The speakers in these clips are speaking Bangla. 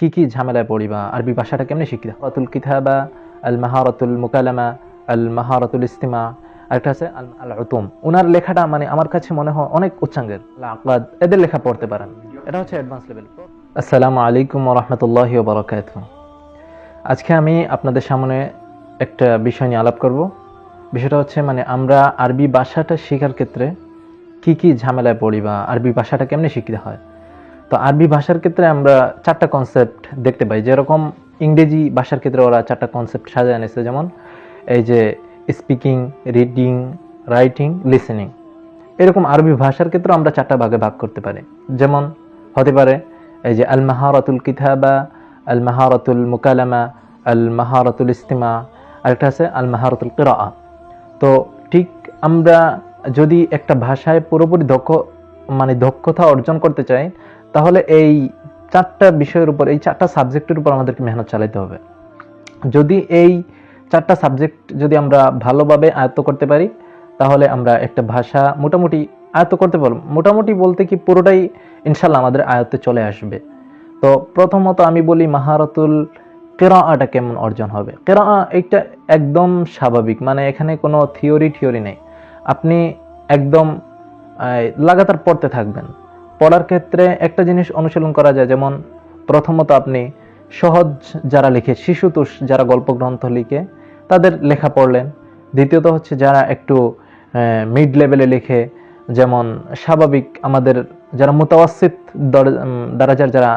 কি কি ঝামেলায় পড়িবা? আরবি ভাষাটা কেমনে শিখি রাতুল কিতাবা আল মাহারাতুল মুকালামা আল মাহারাতুল ইস্তিমা আরেকটা আছে আল আল উতুম ওনার লেখাটা মানে আমার কাছে মনে হয় অনেক উচ্চাঙ্গের। আল আকবাদ এদের লেখা পড়তে পারেন। এটা হচ্ছে অ্যাডভান্স লেভেল আসসালামু আলাইকুম রহমতুল্লাহি বারাকাত আজকে আমি আপনাদের সামনে একটা বিষয় নিয়ে আলাপ করব। বিষয়টা হচ্ছে মানে আমরা আরবি ভাষাটা শেখার ক্ষেত্রে কি কি ঝামেলায় পড়ি বা আরবি ভাষাটা কেমনে শিখতে হয়? তো আরবি ভাষার ক্ষেত্রে আমরা চারটা কনসেপ্ট দেখতে পাই। যেরকম ইংরেজি ভাষার ক্ষেত্রে ওরা চারটা কনসেপ্ট সাজায় এনেছে। যেমন এই যে স্পিকিং রিডিং রাইটিং লিসেনিং এরকম আরবি ভাষার ক্ষেত্রে আমরা চারটা ভাগে ভাগ করতে পারি। যেমন হতে পারে এই যে আল মাহারাতুল কিতাবা আল মাহারাতুল মুকালামা আল মাহারাতুল ইস্তিমা। আরেকটা আছে আল মাহারাতুল কিরা তো ঠিক আমরা যদি একটা ভাষায় পুরোপুরি দক্ষ মানে দক্ষতা অর্জন করতে চাই তাহলে এই চারটা বিষয়ের উপর, এই চারটা সাবজেক্টের উপর আমাদেরকে মেহনত চালাতে হবে। যদি এই চারটা সাবজেক্ট যদি আমরা ভালোভাবে আয়ত্ত করতে পারি, তাহলে আমরা একটা ভাষা মোটামুটি আয়ত্ত করতে পারব। মোটামুটি বলতে কি পুরোটাই ইনশাল্লাহ আমাদের আয়ত্তে চলে আসবে। তো প্রথমত আমি বলি মাহারতুল কেরাআটা কেমন অর্জন হবে? কেরা এইটা একদম স্বাভাবিক মানে এখানে কোনো থিওরি থিওরি নেই। আপনি একদম লাগাতার পড়তে থাকবেন। পড়ার ক্ষেত্রে একটা জিনিস অনুশীলন করা যায়, যেমন প্রথমত আপনি সহজ যারা লিখে, শিশুতোষ যারা গল্প গ্রন্থ লিখে তাদের লেখা পড়লেন। দ্বিতীয়ত হচ্ছে যারা একটু মিড লেভেলে লিখে, যেমন স্বাভাবিক আমাদের যারা মোতাবাসিত দরাজার যারা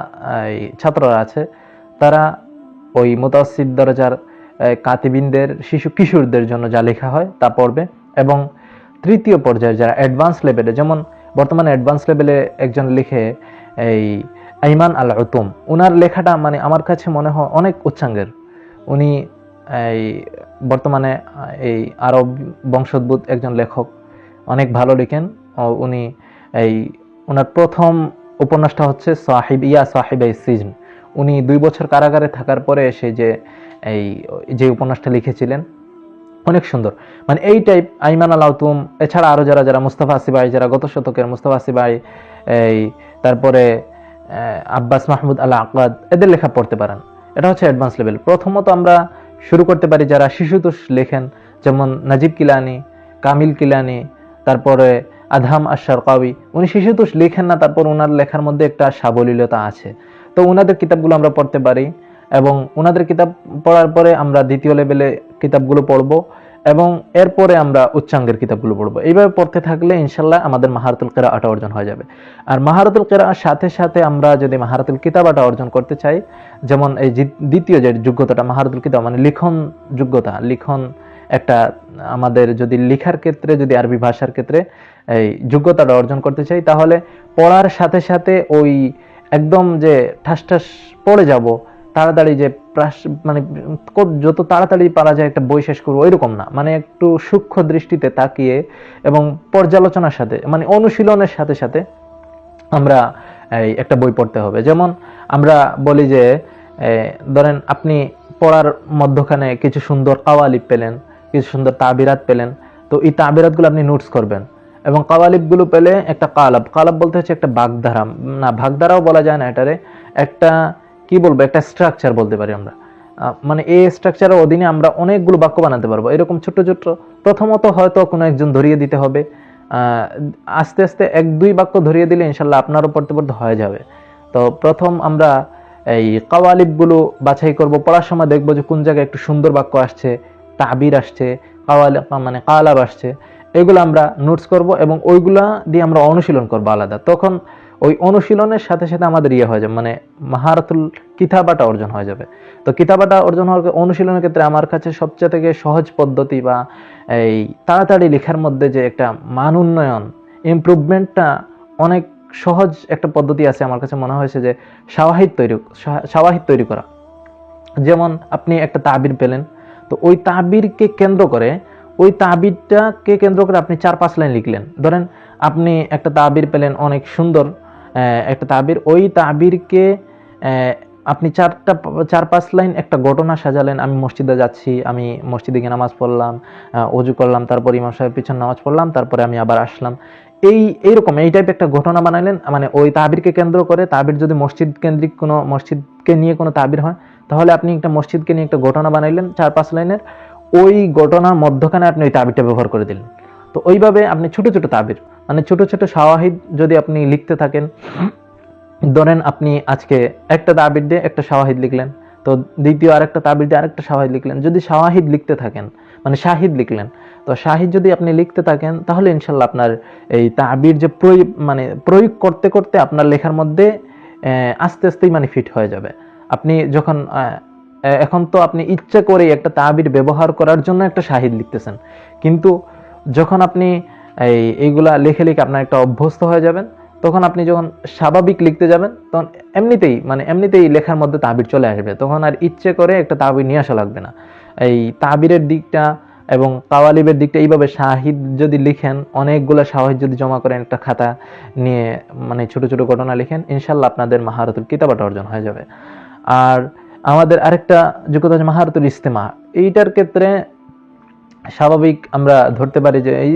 ছাত্ররা আছে, তারা ওই মোতাসিদ দরজার কাতিবিনদের, শিশু কিশোরদের জন্য যা লেখা হয় তা পড়বে। এবং তৃতীয় পর্যায়ে যারা অ্যাডভান্স লেভেলে যেমন বর্তমানে অ্যাডভান্স লেভেলে একজন লিখে এই আইমান আল উতুম ওনার লেখাটা মানে আমার কাছে মনে হয় অনেক উচ্চাঙ্গের। উনি এই বর্তমানে এই আরব বংশোদ্ভূত একজন লেখক, অনেক ভালো লিখেন। উনি এই ওনার প্রথম উপন্যাসটা হচ্ছে সাহিব, ইয়া সাহিব এই সিজন। উনি দুই বছর কারাগারে থাকার পরে এসে যে এই যে উপন্যাসটা লিখেছিলেন অনেক সুন্দর। মানে এই টাইপ আইমান আল আউতুম এছাড়া আরও যারা যারা মুস্তাফা আসিবাই যারা গত শতকের মুস্তাফা আসিবাই এই তারপরে আব্বাস মাহমুদ আল আকাদ, এদের লেখা পড়তে পারেন। এটা হচ্ছে অ্যাডভান্স লেভেল প্রথমত আমরা শুরু করতে পারি যারা শিশুতোষ লেখেন, যেমন নাজিব কিলানি, কামিল কিলানি, তারপরে আধাম আশার কাউই উনি শিশুতোষ লেখেন না, তারপর ওনার লেখার মধ্যে একটা সাবলীলতা আছে। তো ওনাদের কিতাবগুলো আমরা পড়তে পারি। এবং ওনাদের কিতাব পড়ার পরে আমরা দ্বিতীয় লেভেলে কিতাবগুলো পড়ব এবং এরপরে আমরা উচ্চাঙ্গের কিতাবগুলো পড়ব। এইভাবে পড়তে থাকলে ইনশাল্লাহ আমাদের মাহারাতুল কেরাআটা অর্জন হয়ে যাবে। আর মাহারাতুল কেরাআর সাথে সাথে আমরা যদি মাহারাতুল কিতাবাটা অর্জন করতে চাই, যেমন এই দ্বিতীয় যে যোগ্যতাটা, মাহারাতুল কিতাব মানে লিখন যোগ্যতা, লিখন একটা আমাদের যদি লেখার ক্ষেত্রে, যদি আরবি ভাষার ক্ষেত্রে এই যোগ্যতাটা অর্জন করতে চাই, তাহলে পড়ার সাথে সাথে ওই একদম যে ঠাস ঠাস পড়ে যাব তাড়াতাড়ি যে মানে যত তাড়াতাড়ি পারা যায় একটা বই শেষ করব, ওইরকম না। মানে একটু সূক্ষ্ম দৃষ্টিতে তাকিয়ে এবং পর্যালোচনার সাথে মানে অনুশীলনের সাথে সাথে আমরা এই একটা বই পড়তে হবে। যেমন আমরা বলি যে ধরেন আপনি পড়ার মধ্যখানে কিছু সুন্দর কাওয়ালিপ পেলেন, কিছু সুন্দর তাবিরাত পেলেন, তো এই তাবিরাতগুলো আপনি নোটস করবেন এবং কাওয়ালিপগুলো পেলে একটা কালাব। কালাব বলতে হচ্ছে একটা বাগধারা। না ভাগধারাও বলা যায় না এটারে। একটা কি বলব, একটা স্ট্রাকচার বলতে পারি আমরা। মানে এই স্ট্রাকচারের অধীনে আমরা অনেকগুলো বাক্য বানাতে পারব। এরকম ছোট ছোট প্রথমত হয়তো কোনো একজন ধরিয়ে দিতে হবে। আস্তে আস্তে এক দুই বাক্য ধরিয়ে দিলে ইনশাল্লাহ আপনারও পড়তে পড়তে হয়ে যাবে। তো প্রথম আমরা এই কাওয়ালিবগুলো বাছাই করব। পড়ার সময় দেখব যে কোন জায়গায় একটু সুন্দর বাক্য আসছে, তাবির আসছে, কাওয়ালি মানে কালাব আসছে। এগুলো আমরা নোটস করব এবং ওইগুলা দিয়ে আমরা অনুশীলন করব আলাদা। তখন ওই অনুশীলনের সাথে সাথে আমাদের ইয়ে হয়ে যাবে মানে মাহারাতুল কিতাবাটা অর্জন হয়ে যাবে। তো কিতাবাটা অর্জন হওয়ার অনুশীলনের ক্ষেত্রে আমার কাছে সবচেয়ে থেকে সহজ পদ্ধতি বা এই তাড়াতাড়ি লেখার মধ্যে যে একটা মান উন্নয়ন ইমপ্রুভমেন্টটা অনেক সহজ একটা পদ্ধতি আছে আমার কাছে মনে হয়েছে যে সাওয়াহিদ তৈরি সাওয়াহিদ তৈরি করা। যেমন আপনি একটা তাবির পেলেন, তো ওই তাবিরকে কেন্দ্র করে, ওই তাবিরটাকে কেন্দ্র করে আপনি চার পাঁচ লাইন লিখলেন। ধরেন আপনি একটা তাবির পেলেন অনেক সুন্দর একটা তাবির, ওই তাবিরকে আপনি চারটা চার পাঁচ লাইন একটা ঘটনা সাজালেন, আমি মসজিদে যাচ্ছি, আমি মসজিদে গিয়ে নামাজ পড়লাম অজু করলাম, তারপর ইমাম সাহেব পিছন নামাজ পড়লাম, তারপরে আমি আবার আসলাম। এই, এইরকম, এই টাইপ একটা ঘটনা বানাইলেন মানে ওই তাবিরকে কেন্দ্র করে তাবির যদি মসজিদ কেন্দ্রিক কোনো, মসজিদকে নিয়ে কোনো তাবির হয়, তাহলে আপনি একটা মসজিদকে নিয়ে একটা ঘটনা বানাইলেন চার পাঁচ লাইনের, ওই ঘটনার মধ্যখানে আপনি ওই তাবিরটা ব্যবহার করে দিলেন। তো ওইভাবে আপনি ছোট ছোট তাবির মানে ছোট ছোট শাওয়াহিদ যদি আপনি লিখতে থাকেন, ধরেন আপনি আজকে একটা তাবির দিয়ে একটা শাওয়াহিদ লিখলেন, তো দ্বিতীয় আরেকটা তাবির দিয়ে আরেকটা শাওয়াহিদ লিখলেন, যদি শাওয়াহিদ লিখতে থাকেন মানে শাহিদ লিখলেন, তো শাহিদ যদি আপনি লিখতে থাকেন, তাহলে ইনশাল্লাহ আপনার এই তাবির যে প্রয়োগ মানে প্রয়োগ করতে করতে আপনার লেখার মধ্যে আস্তে আস্তেই মানে ফিট হয়ে যাবে। আপনি যখন এখন তো আপনি ইচ্ছা করেই একটা তাবির ব্যবহার করার জন্য একটা শাহিদ লিখতেছেন, কিন্তু যখন আপনি এই এইগুলা লিখে লিখে আপনার একটা অভ্যস্ত হয়ে যাবেন, তখন আপনি যখন স্বাভাবিক লিখতে যাবেন, তখন এমনিতেই মানে এমনিতেই লেখার মধ্যে তাবির চলে আসবে। তখন আর ইচ্ছে করে একটা তাবির নিয়ে আসা লাগবে না। এই তাবিরের দিকটা এবং কাওয়ালিবের দিকটা এইভাবে শাহিদ যদি লিখেন, অনেকগুলো শাহিদ যদি জমা করেন একটা খাতা নিয়ে মানে ছোট ছোট ঘটনা লিখেন ইনশাল্লাহ আপনাদের মাহারতুল কিতাবাটা অর্জন হয়ে যাবে। আর আমাদের আরেকটা যোগ্যতা হচ্ছে মাহারতুল ইস্তেমা, এইটার ক্ষেত্রে স্বাভাবিক আমরা ধরতে পারি যে এই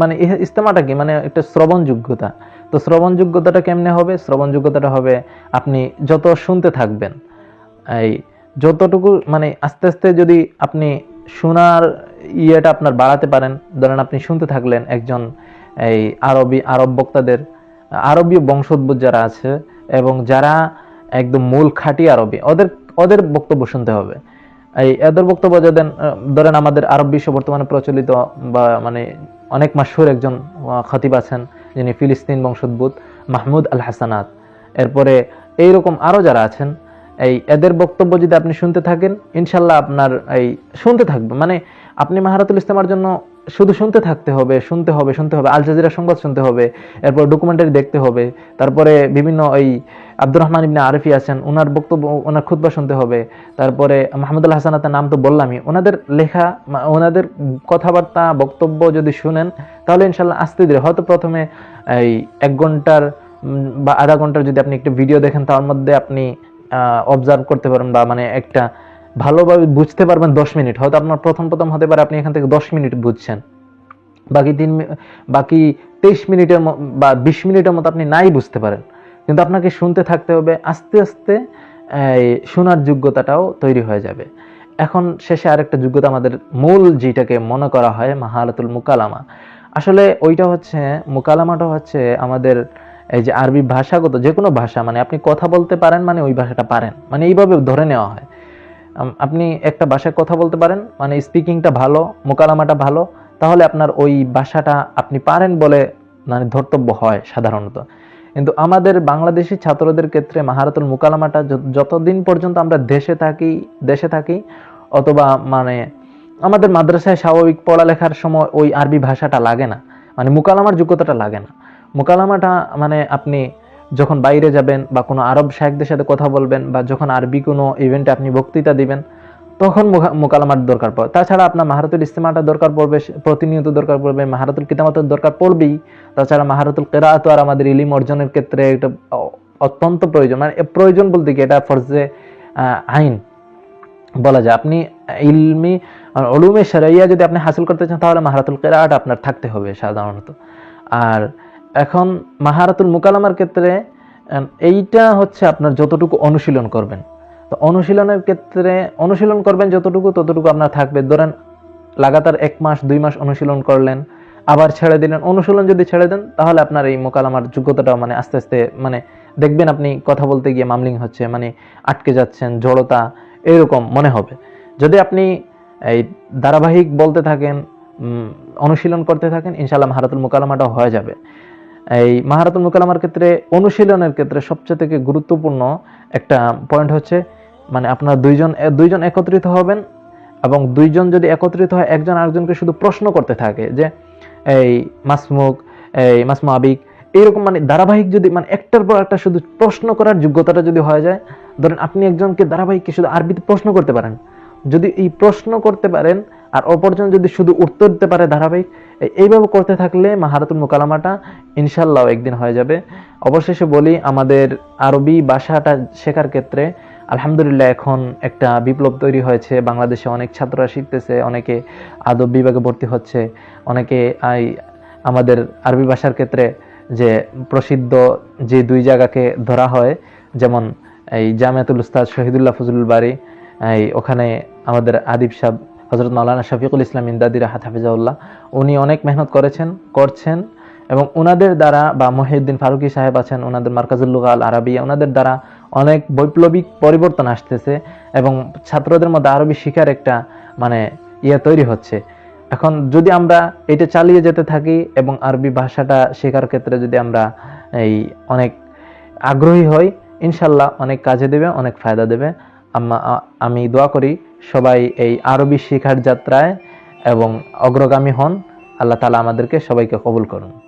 মানে ইস্তেমাটা কি? মানে একটা শ্রবণযোগ্যতা। তো শ্রবণযোগ্যতাটা কেমনে হবে? শ্রবণযোগ্যতাটা হবে আপনি যত শুনতে থাকবেন, এই যতটুকু মানে আস্তে আস্তে যদি আপনি শোনার ইয়েটা আপনার বাড়াতে পারেন, ধরেন আপনি শুনতে থাকলেন একজন এই আরবি আরব বক্তাদের আরবীয় বংশোদ্ভূত যারা আছে এবং যারা একদম মূল খাঁটি আরবি, ওদের ওদের বক্তব্য শুনতে হবে। এই এদের বক্তব্য যে দেন ধরেন আমাদের আরব বিশ্ব বর্তমানে প্রচলিত বা মানে অনেক মাসুর একজন খতিব আছেন, যিনি ফিলিস্তিন বংশোদ্ভূত, মাহমুদ আল হাসানাত এরপরে এইরকম আরও যারা আছেন, এই এদের বক্তব্য যদি আপনি শুনতে থাকেন, ইনশাল্লাহ আপনার এই, শুনতে থাকবে। মানে আপনি মাহারাতুল ইসলামার জন্য শুধু শুনতে থাকতে হবে, শুনতে হবে শুনতে হবে, আল জাজিরা সংবাদ শুনতে হবে, এরপর ডকুমেন্টারি দেখতে হবে, তারপরে বিভিন্ন ওই আব্দুর রহমান ইবনে আরিফি আছেন ওনার বক্তব্য ওনার খুতবা শুনতে হবে, তারপরে মাহমুদুল হাসানাতের নাম তো বললামই ওনাদের লেখা ওনাদের কথাবার্তা, বক্তব্য যদি শুনেন, তাহলে ইনশাল্লাহ আস্তে ধীরে, হয়তো প্রথমে এই এক ঘণ্টার বা আধা ঘণ্টার যদি আপনি একটা ভিডিও দেখেন, তার মধ্যে আপনি অবজার্ভ করতে পারেন বা মানে একটা ভালোভাবে বুঝতে পারবেন দশ মিনিট। হয়তো আপনার প্রথম প্রথম হতে পারে আপনি এখান থেকে দশ মিনিট বুঝছেন। বাকি তিন বাকি তেইশ মিনিটের বা বিশ মিনিটের মতো আপনি নাই বুঝতে পারেন। কিন্তু আপনাকে শুনতে থাকতে হবে, আস্তে আস্তে শোনার যোগ্যতাটাও তৈরি হয়ে যাবে। এখন শেষে আরেকটা যোগ্যতা আমাদের মূল যেটাকে মনে করা হয় মাহালাতুল মুকালামা। আসলে ওইটা হচ্ছে, মুকালামাটা হচ্ছে আমাদের এই যে আরবি ভাষাগত যে কোনো ভাষা মানে আপনি কথা বলতে পারেন মানে ওই ভাষাটা পারেন। মানে এইভাবে ধরে নেওয়া হয়। আপনি একটা ভাষায় কথা বলতে পারেন মানে স্পিকিংটা ভালো, মোকালামাটা ভালো, তাহলে আপনার ওই ভাষাটা আপনি পারেন বলে মানে ধর্তব্য হয় সাধারণত। কিন্তু আমাদের বাংলাদেশি ছাত্রদের ক্ষেত্রে মাহারাতুল মোকালামাটা যতদিন পর্যন্ত আমরা দেশে থাকি দেশে থাকি, অথবা মানে আমাদের মাদ্রাসায় স্বাভাবিক পড়ালেখার সময় ওই আরবি ভাষাটা লাগে না। মানে মোকালামার যোগ্যতাটা লাগে না। মোকালামাটা মানে আপনি যখন বাইরে যাবেন বা কোনো আরব শাহেকদের সাথে কথা বলবেন বা যখন আরবি কোনো ইভেন্টে আপনি বক্তৃতা দিবেন, তখন মোকালামার দরকার পড়ে। তাছাড়া আপনার মাহারাতুল ইস্তেমাটা দরকার পড়বে প্রতিনিয়ত দরকার পড়বে, মাহারাতুল কিতামাতের দরকার পড়বেই। তাছাড়া মাহারাতুল কেরাত আর আমাদের ইলিম অর্জনের ক্ষেত্রে এটা অত্যন্ত প্রয়োজন। মানে প্রয়োজন বলতে কি? এটা ফরজে আইন। বলা যায়, আপনি ইলমি অলুমে সারাইয়া যদি আপনি হাসিল করতে চান, তাহলে মাহারাতুল কেরাট আপনার থাকতে হবে সাধারণত। আর এখন মাহারাতুল মুকালামার ক্ষেত্রে এইটা হচ্ছে আপনার যতটুকু অনুশীলন করবেন। তো অনুশীলনের ক্ষেত্রে, অনুশীলন করবেন যতটুকু, ততটুকু আপনার থাকবে। ধরেন, লাগাতার এক মাস, দুই মাস অনুশীলন করলেন, আবার ছেড়ে দিলেন। অনুশীলন যদি ছেড়ে দেন, তাহলে আপনার এই মোকালামার যোগ্যতাটা মানে আস্তে আস্তে মানে দেখবেন আপনি কথা বলতে গিয়ে মামলিং হচ্ছে মানে আটকে যাচ্ছেন, জড়তা এরকম মনে হবে। যদি আপনি এই ধারাবাহিক বলতে থাকেন অনুশীলন করতে থাকেন ইনশাল্লাহ মাহারাতুল মোকালামাটা হয়ে যাবে। এই মাহারাতুল মোকালামার ক্ষেত্রে, অনুশীলনের ক্ষেত্রে সবচেয়ে থেকে গুরুত্বপূর্ণ একটা পয়েন্ট হচ্ছে মানে আপনার দুইজন দুইজন একত্রিত হবেন এবং দুইজন যদি একত্রিত হয়, একজন আরেকজনকে শুধু প্রশ্ন করতে থাকে যে, এই মাসমুক এই মাসমু আবিক এইরকম মানে ধারাবাহিক যদি মানে একটার পর একটা শুধু প্রশ্ন করার যোগ্যতাটা যদি হয়ে যায়, ধরেন আপনি একজনকে ধারাবাহিককে শুধু আরবিতে প্রশ্ন করতে পারেন? যদি এই প্রশ্ন করতে পারেন, আর অপরজন যদি শুধু উত্তর দিতে পারে ধারাবাহিক এইভাবে করতে থাকলে মাহারাতুল মোকালামাটা ইনশাল্লাহ একদিন হয়ে যাবে। অবশেষে বলি, আমাদের আরবি ভাষাটা শেখার ক্ষেত্রে আলহামদুলিল্লাহ এখন একটা বিপ্লব তৈরি হয়েছে। বাংলাদেশে অনেক ছাত্ররা শিখতেছে, অনেকে আদব বিভাগে ভর্তি হচ্ছে, অনেকে আমাদের আরবি ভাষার ক্ষেত্রে যে প্রসিদ্ধ যে দুই জায়গাকে ধরা হয়, যেমন এই জামিয়াতুল উস্তাদ শহীদুল্লাহ ফজলুল বাড়ি এই ওখানে আমাদের আদিব সাহ হজরত মাওলানা শফিকুল ইসলাম ইন্দাদির হাফিজাউল্লাহ, উনি অনেক মেহনত করেছেন, করছেন এবং ওনাদের দ্বারা বা মহিউদ্দিন ফারুকি সাহেব আছেন ওনাদের মার্কাজুল্লুগা আল আরবিয়া ওনাদের দ্বারা অনেক বৈপ্লবিক পরিবর্তন আসতেছে এবং ছাত্রদের মধ্যে আরবি শিখার একটা মানে ইয়ে তৈরি হচ্ছে। এখন যদি আমরা এটা চালিয়ে যেতে থাকি এবং আরবি ভাষাটা শেখার ক্ষেত্রে যদি আমরা এই অনেক আগ্রহী হই, ইনশাল্লাহ অনেক কাজে দেবে, অনেক ফায়দা দেবে। আমি দোয়া করি সবাই এই আরবি শিখার যাত্রায় এবং অগ্রগামী হন। আল্লাহ তালা আমাদেরকে সবাইকে কবুল করুন।